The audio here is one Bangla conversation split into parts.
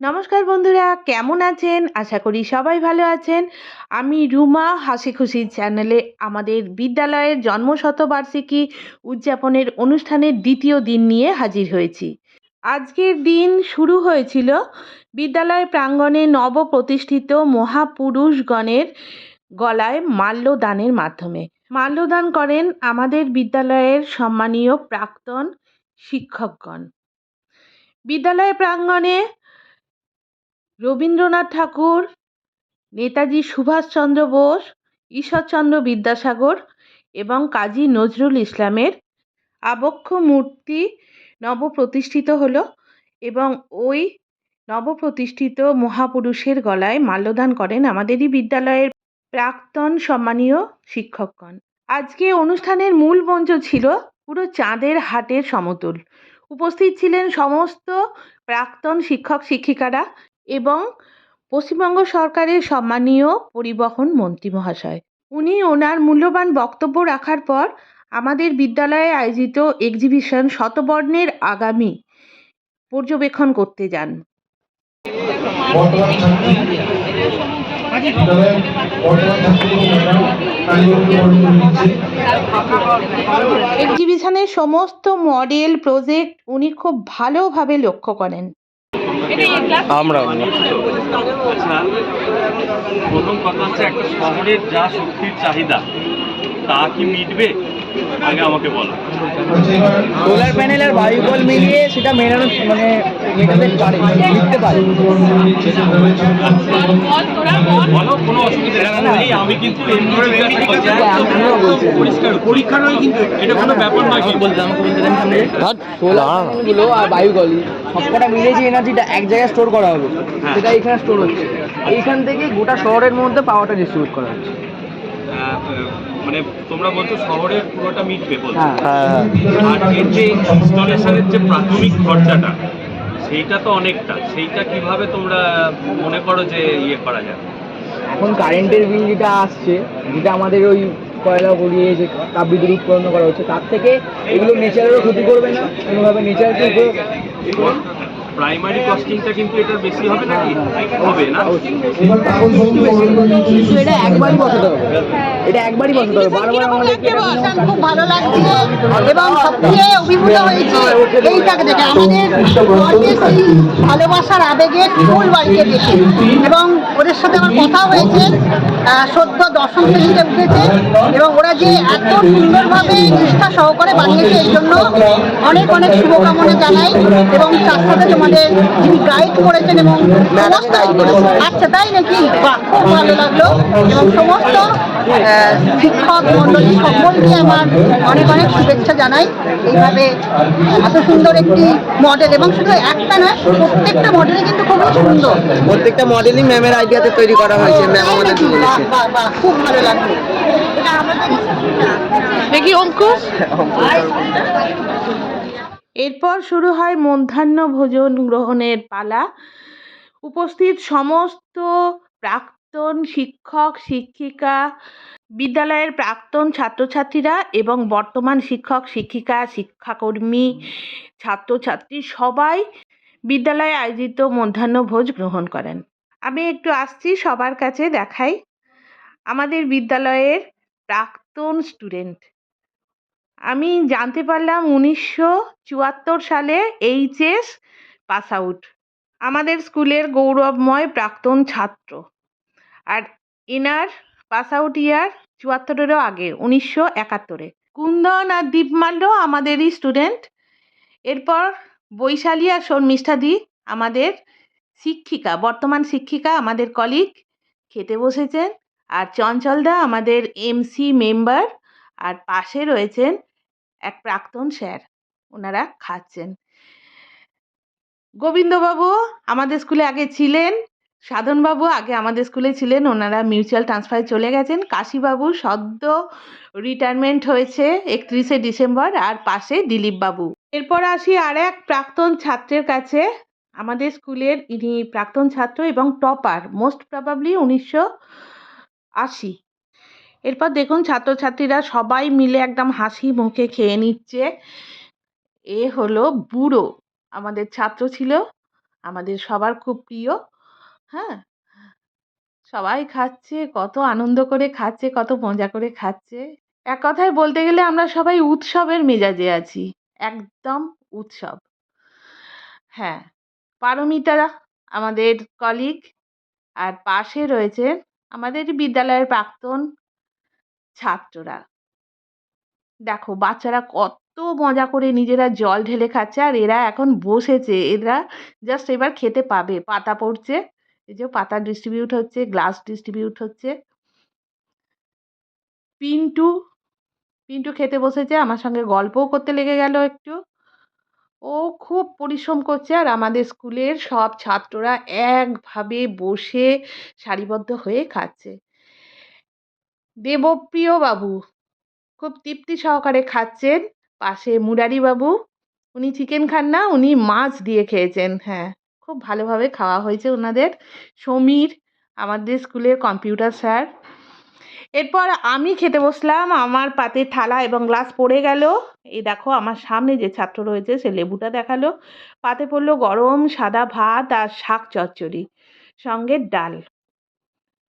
নমস্কার বন্ধুরা, কেমন আছেন? আশা করি সবাই ভালো আছেন। আমি রুমা হাসি খুশি চ্যানেলে আমাদের বিদ্যালয়ের জন্মশতবার্ষিকী উদযাপনের অনুষ্ঠানের দ্বিতীয় দিন নিয়ে হাজির হয়েছি। আজকের দিন শুরু হয়েছিল বিদ্যালয় প্রাঙ্গণে নবপ্রতিষ্ঠিত মহাপুরুষগণের গলায় মাল্যদানের মাধ্যমে। মাল্যদান করেন আমাদের বিদ্যালয়ের সম্মানীয় প্রাক্তন শিক্ষকগণ। বিদ্যালয় প্রাঙ্গণে রবীন্দ্রনাথ ঠাকুর, নেতাজি সুভাষচন্দ্র বোস, ঈশ্বরচন্দ্র বিদ্যাসাগর এবং কাজী নজরুল ইসলামের আবক্ষ মূর্তি নবপ্রতিষ্ঠিত হলো এবং ওই নবপ্রতিষ্ঠিত মহাপুরুষের গলায় মাল্যদান করেন আমাদেরই বিদ্যালয়ের প্রাক্তন সম্মানীয় শিক্ষকগণ। আজকে অনুষ্ঠানের মূল মঞ্চ ছিল পুরো চাঁদের হাটের সমতুল। উপস্থিত ছিলেন সমস্ত প্রাক্তন শিক্ষক শিক্ষিকারা এবং পশ্চিমবঙ্গ সরকারের সম্মানীয় পরিবহন মন্ত্রী মহাশয়। উনি ওনার মূল্যবান বক্তব্য রাখার পর আমাদের বিদ্যালয়ে আয়োজিত এক্সিবিশন শতবর্ণের আগামী পর্যবেক্ষণ করতে যান। এক্সিবিশনের সমস্ত মডেল প্রজেক্ট উনি খুব ভালোভাবে লক্ষ্য করেন। আমরা। আচ্ছা প্রথম কথা হচ্ছে একটা শহরের যা শক্তির চাহিদা তা কি মিটবে? আগে আমাকে বলো। সোলার প্যানেল আর বায়ুবল মিলিয়ে সেটা মেটানো মানে মেটাতে পারে লিখতে পারে। কোনো অসুবিধা নেই। আমি কিন্তু এমনি জিজ্ঞাসা করছি, আমিও বলছি। পরিষ্কার পরীক্ষা নয় কিন্তু। এটা কোনো ব্যাপার নয়। কিন্তু সোলার আর বায়ুবল সবকটা মিলিয়ে যে এনার্জিটা এক জায়গায় স্টোর করা হবে হ্যাঁ। সেটা এখানে স্টোর হচ্ছে। এইখান থেকে গোটা শহরের মধ্যে পাওয়ারটা ডিস্ট্রিবিউট করা হচ্ছে। মানে তোমরা বলছো শহরের পুরোটা মিটবে বলছো হ্যাঁ। আর এর যে ইনস্টলেশনের যে প্রাথমিক খরচাটা সেইটা তো অনেকটা। সেইটা কীভাবে তোমরা মনে করো যে ইয়ে করা যায়? এখন কারেন্টের বিল যেটা আসছে যেটা আমাদের ওই কয়লা গড়িয়ে যে তাপবিদ্যুৎ উৎপন্ন করা হচ্ছে তার থেকে এগুলো নেচারেরও ক্ষতি করবে না। কোনোভাবে নেচারকে প্রাইমারি কস্টিংটা কিন্তু এটা বেশি হবে নাকি? হবে না? এবার কিন্তু এটা একবারই বসাতে হবে। এটা একবারই বসাতে হবে। বারবার আমাদেরকে কোনো- খুব ভালো লাগছে এবং সবচেয়ে অভিভূত হয়েছে এইটাকে দেখে আমাদের সেই ভালোবাসার আবেগে ফুল বাড়িতে দেখে। এবং ওদের সাথে আমার কথা হয়েছে সদ্য দশম শ্রেণীতে উঠেছে এবং ওরা যে এত সুন্দরভাবে নিষ্ঠা সহকারে বানিয়েছে এই জন্য অনেক অনেক শুভকামনা জানাই এবং তার সাথে তোমাদের যিনি গাইড করেছেন এবং সমস্ত আচ্ছা তাই নাকি? বাহ খুব ভালো লাগল। এবং সমস্ত শিক্ষক মন্ডলী সকলকে আমার অনেক অনেক শুভেচ্ছা জানাই। এইভাবে এত সুন্দর একটি মডেল এবং শুধু একটা নয় প্রত্যেকটা মডেলই কিন্তু খুবই সুন্দর। প্রত্যেকটা মডেলই ম্যামের আইডিয়াতে তৈরি করা হয়েছে ম্যাম আমাদের খুব ভালো লাগল। দেখি অঙ্কুশ এরপর শুরু হয় মধ্যাহ্ন ভোজন গ্রহণের পালা। উপস্থিত সমস্ত প্রাক্তন শিক্ষক শিক্ষিকা বিদ্যালয়ের প্রাক্তন ছাত্রছাত্রীরা এবং বর্তমান শিক্ষক, শিক্ষিকা, শিক্ষাকর্মী, ছাত্রছাত্রী সবাই বিদ্যালয়ে আয়োজিত মধ্যাহ্ন ভোজ গ্রহণ করেন। আমি একটু আসছি সবার কাছে দেখাই। আমাদের বিদ্যালয়ের প্রাক্তন স্টুডেন্ট। আমি জানতে পারলাম উনিশশো চুয়াত্তর সালে এইচএস পাস আউট। আমাদের স্কুলের গৌরবময় প্রাক্তন ছাত্র। আর এনার পাস আউট ইয়ার চুয়াত্তরেরও আগে, উনিশশো একাত্তরে। কুন্দন আর দীপমাল্য আমাদেরই স্টুডেন্ট এরপর বৈশালী আর শর্মিষ্ঠাদি আমাদের শিক্ষিকা, বর্তমান শিক্ষিকা আমাদের কলিগ খেতে বসেছেন। আর চঞ্চলদা আমাদের এমসি মেম্বার আর পাশে রয়েছেন এক প্রাক্তন স্যার ওনারা খাচ্ছেন। গোবিন্দবাবু আমাদের স্কুলে আগে ছিলেন। সাধনবাবু আগে আমাদের স্কুলে ছিলেন, ওনারা মিউচুয়াল ট্রান্সফারে চলে গেছেন। কাশীবাবু সদ্য রিটায়ারমেন্ট হয়েছে একত্রিশে ডিসেম্বর আর পাশে দিলীপবাবু। এরপর আসি আর এক প্রাক্তন ছাত্রের কাছে। আমাদের স্কুলের ইনি প্রাক্তন ছাত্র এবং টপার মোস্ট প্রবাবলি উনিশশো আশি। এরপর দেখুন ছাত্রছাত্রীরা সবাই মিলে একদম হাসি মুখে খেয়ে নিচ্ছে। এ হলো বুড়ো। আমাদের ছাত্র ছিল, আমাদের সবার খুব প্রিয়। হ্যাঁ? সবাই খাচ্ছে, কত আনন্দ করে খাচ্ছে, কত মজা করে খাচ্ছে। এক কথায় বলতে গেলে আমরা সবাই উৎসবের মেজাজে আছি, একদম উৎসব। হ্যাঁ পারমিতা আমাদের কলিগ আর পাশে রয়েছে আমাদের বিদ্যালয়ের প্রাক্তন ছাত্ররা। দেখো, বাচ্চারা কত মজা করে নিজেরা জল ঢেলে খাচ্ছে, আর এরা এখন বসেছে, এরা জাস্ট এবার খেতে পাবে, পাতা পড়ছে। এই যে পাতা ডিস্ট্রিবিউট হচ্ছে গ্লাস ডিস্ট্রিবিউট হচ্ছে। পিন্টু পিন্টু খেতে বসেছে, আমার সঙ্গে গল্পও করতে লেগে গেল একটু। ও খুব পরিশ্রম করছে আর আমাদের স্কুলের সব ছাত্ররা একভাবে বসে সারিবদ্ধ হয়ে খাচ্ছে। দেবপ্রিয় বাবু খুব তৃপ্তি সহকারে খাচ্ছেন। পাশে মুরারি বাবু উনি চিকেন খান না, উনি মাছ দিয়ে খেয়েছেন হ্যাঁ। খুব ভালোভাবে খাওয়া হয়েছে ওনাদের সমীর, আমাদের স্কুলের কম্পিউটার স্যার এরপর আমি খেতে বসলাম, আমার পাতে থালা এবং গ্লাস পড়ে গেল। এই দেখো, আমার সামনে যে ছাত্র রয়েছে, সে লেবুটা দেখাল। পাতে পড়ল গরম সাদা ভাত আর শাক চচ্চড়ি, সঙ্গে ডাল।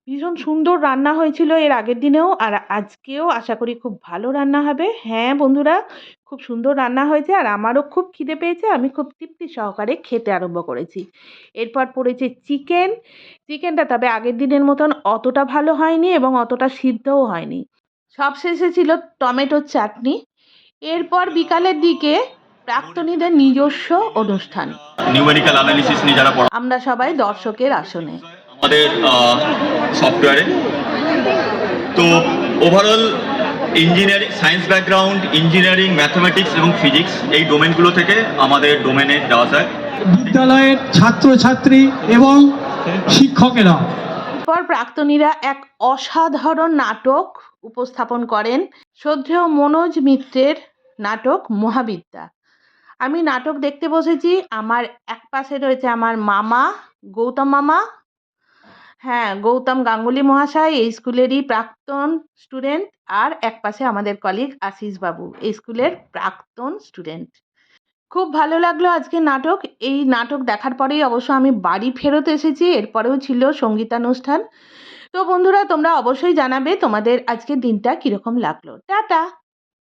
ভীষণ সুন্দর রান্না হয়েছিল এর আগের দিনেও আর আজকেও আশা করি খুব ভালো রান্না হবে। হ্যাঁ বন্ধুরা খুব সুন্দর রান্না হয়েছে আর আমারও খুব খিদে পেয়েছে আমি খুব তৃপ্তি সহকারে খেতে আরম্ভ করেছি। এরপর পড়েছে চিকেন চিকেনটা তবে আগের দিনের মতন অতটা ভালো হয়নি এবং অতটা সিদ্ধও হয়নি। সবশেষে ছিল টমেটোর চাটনি। এরপর বিকালের দিকে প্রাক্তনীদের নিজস্ব অনুষ্ঠান। আমরা সবাই দর্শকের আসনে। আমাদের সফটওয়্যারে তো overall engineering science background engineering mathematics এবং ফিজিক্স এই ডোমেনগুলো থেকে আমাদের ডোমেনে যাওয়া যায় বিদ্যালয়ের ছাত্রছাত্রী এবং শিক্ষকেরা। পর প্রাক্তনীরা এক অসাধারণ নাটক উপস্থাপন করেন। শ্রদ্ধেয় মনোজ মিত্রের নাটক মহাবিদ্যা। আমি নাটক দেখতে বসেছি আমার এক পাশে রয়েছে আমার মামা গৌতম মামা হ্যাঁ গৌতম গাঙ্গুলি মহাশয়, এই স্কুলেরই প্রাক্তন স্টুডেন্ট আর এক পাশে আমাদের কলিগ আশিস বাবু, এই স্কুলের প্রাক্তন স্টুডেন্ট খুব ভালো লাগল আজকে নাটক। এই নাটক দেখার পরেই অবশ্য আমি বাড়ি ফেরত এসেছি, এরপরেও ছিল সঙ্গীতানুষ্ঠান। তো বন্ধুরা, তোমরা অবশ্যই জানাবে তোমাদের আজকের দিনটা কীরকম লাগল। টাটা!